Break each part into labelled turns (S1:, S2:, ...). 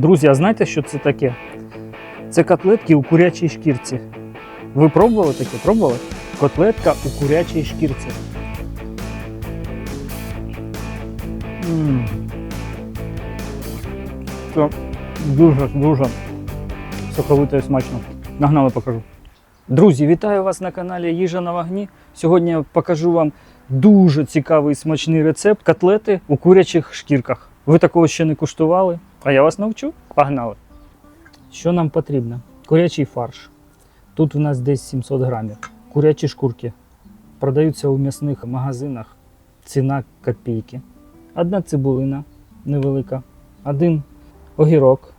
S1: Друзі, а знаєте, що це таке? Це котлетки у курячій шкірці. Ви пробували таке? Пробували? Котлетка у курячій шкірці. М. Це дуже-дуже соковито і смачно. Нагнали покажу. Друзі, вітаю вас на каналі Їжа на вогні. Сьогодні я покажу вам дуже цікавий смачний рецепт котлети у курячих шкірках. Ви такого ще не куштували, а я вас навчу. Погнали! Що нам потрібно? Курячий фарш. Тут у нас десь 700 грамів. Курячі шкурки. Продаються у м'ясних магазинах. Ціна копійки. Одна цибулина невелика. Один огірок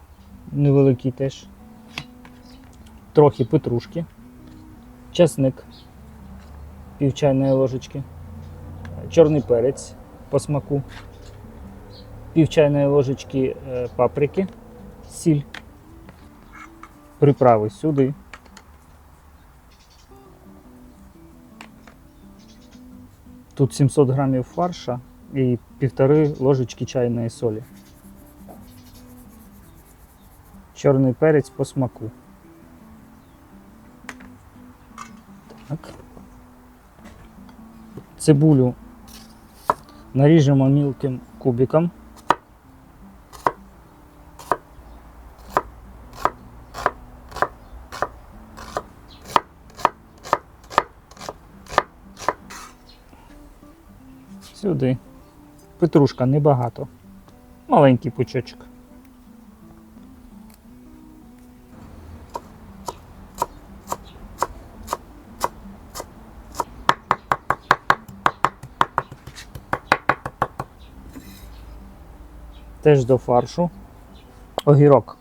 S1: невеликий теж. Трохи петрушки. Часник пів чайної ложечки. Чорний перець по смаку. Пів чайної ложечки е, паприки, сіль. Приправи сюди. Тут 700 грамів фарша і півтори ложечки чайної солі. Чорний перець по смаку. Так. Цибулю наріжемо мілким кубиком. Петрушка небагато. Маленький пучочок. Теж до фаршу. Огірок.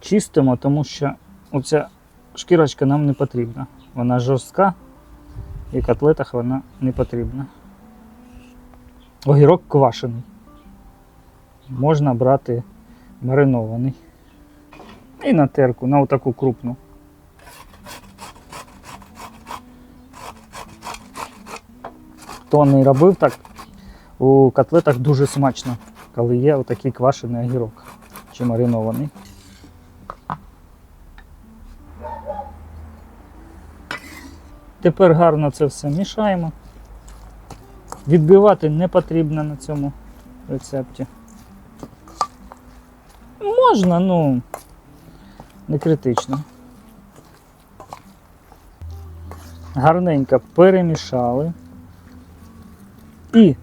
S1: Чистимо, тому що оця шкірочка нам не потрібна. Вона жорстка і котлетах вона не потрібна. Огірок квашений. Можна брати маринований. І на терку, на отаку крупну. Хто не робив так, у котлетах дуже смачно, коли є отакий квашений огірок чи маринований. Тепер гарно це все мішаємо. Відбивати не потрібно на цьому рецепті. Можна, ну не критично. Гарненько перемішали. І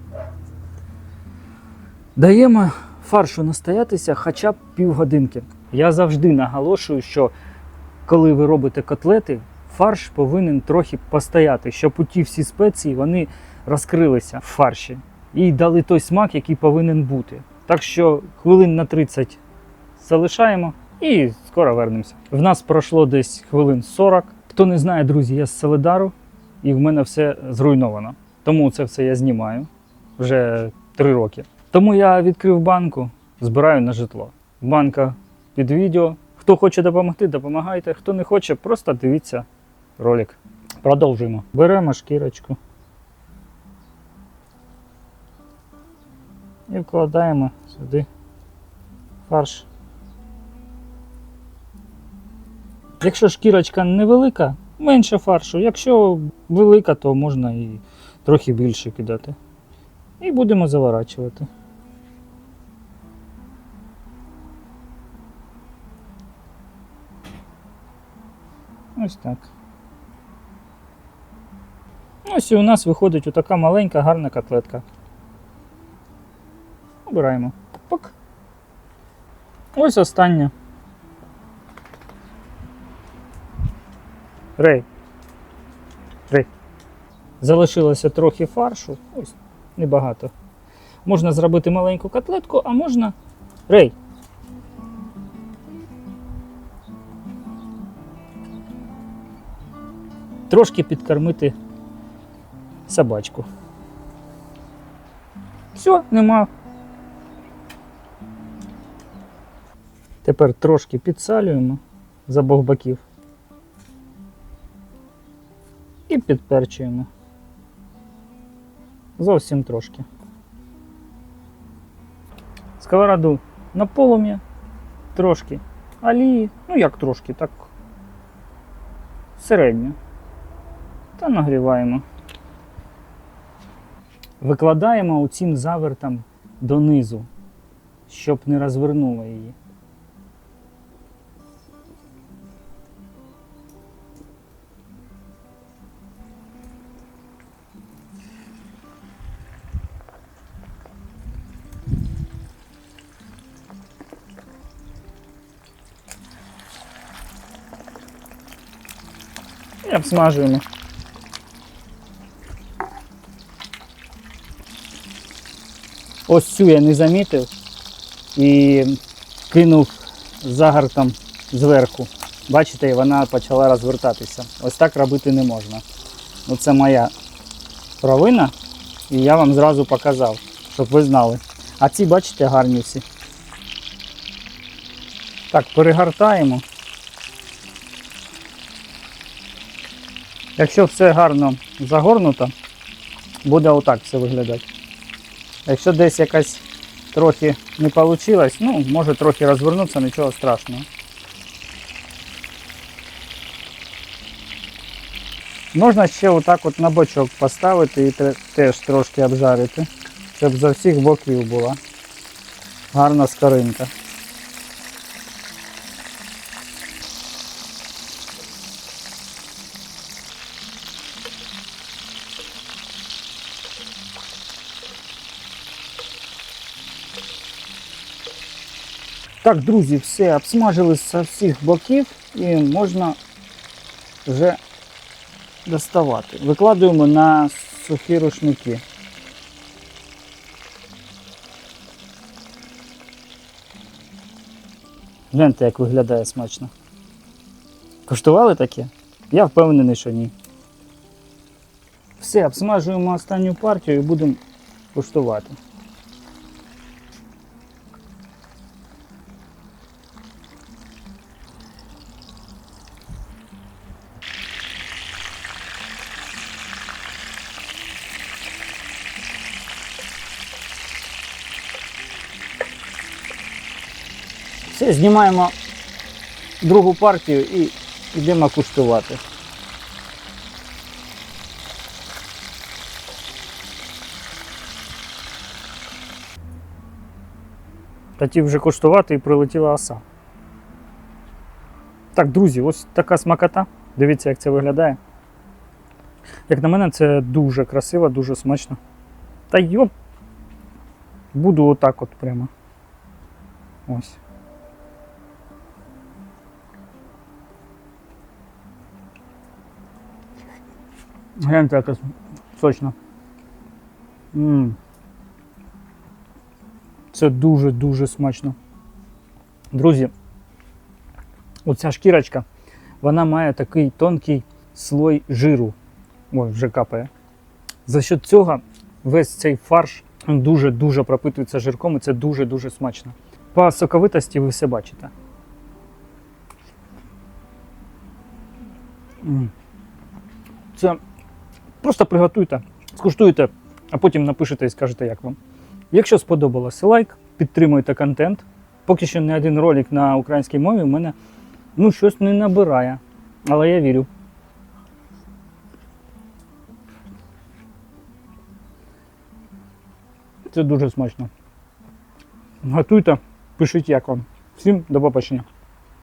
S1: даємо фаршу настоятися хоча б півгодинки. Я завжди наголошую, що коли ви робите котлети, фарш повинен трохи постояти, щоб у ті всі спеції вони розкрилися в фарші і дали той смак, який повинен бути. Так що хвилин на 30 залишаємо і скоро вернемося. В нас пройшло десь хвилин 40. Хто не знає, друзі, я з Селедару і в мене все зруйновано. Тому це все я знімаю вже 3 роки. Тому я відкрив банку, збираю на житло. Банка під відео. Хто хоче допомогти, допомагайте. Хто не хоче, просто дивіться ролик. Продовжуємо. Беремо шкірочку. І вкладаємо сюди фарш. Якщо шкірочка невелика, менше фаршу. Якщо велика, то можна і трохи більше кидати. І будемо заворачувати. Ось так. Ось і у нас виходить отака маленька гарна котлетка. Обираємо. Пак. Ось остання. Рей. Рей. Залишилося трохи фаршу. Ось, небагато. Можна зробити маленьку котлетку, а можна. Рей. Трошки підкормити собачку. Все, нема. Тепер трошки підсалюємо з обох боків і підперчуємо. Зовсім трошки. Сковороду на полум'я, трошки олії, ну як трошки, так середньо. Та нагріваємо. Викладаємо оцім завертом донизу, щоб не розвернуло її. І обсмажуємо. Ось цю я не замітив і кинув загартом зверху. Бачите, вона почала розвертатися. Ось так робити не можна. Ну, це моя провина, і я вам зразу показав, щоб ви знали. А ці, бачите, гарні всі. Так, перегортаємо. Якщо все гарно загорнуто, буде отак все виглядати. Якщо десь якась трохи не вийшло, ну, може трохи розвернутися, нічого страшного. Можна ще отак от на бочок поставити і теж трошки обжарити, щоб за всіх боків була гарна скоринка. Так, друзі, все обсмажили з всіх боків і можна вже доставати. Викладуємо на сухі рушники. Гляньте, як виглядає смачно. Коштували таке? Я впевнений, що ні. Все, обсмажуємо останню партію і будемо куштувати. Все, знімаємо другу партію і йдемо куштувати. Хотів вже куштувати і прилетіла оса. Так, друзі, ось така смакота. Дивіться, як це виглядає. Як на мене, це дуже красиво, дуже смачно. Та йоп. Буду отак от прямо. Ось. Гляньте, яка сочна. М. Це дуже-дуже смачно. Друзі, оця шкірочка, вона має такий тонкий слой жиру. Ой, вже капає. За що цього весь цей фарш дуже-дуже пропитується жирком і це дуже-дуже смачно. По соковитості ви все бачите. М. Це Просто приготуйте, скуштуйте, а потім напишете і скажете, як вам. Якщо сподобалося лайк, підтримуйте контент. Поки що не один ролик на українській мові у мене ну, щось не набирає. Але я вірю. Це дуже смачно. Готуйте, пишіть як вам. Всім до побачення.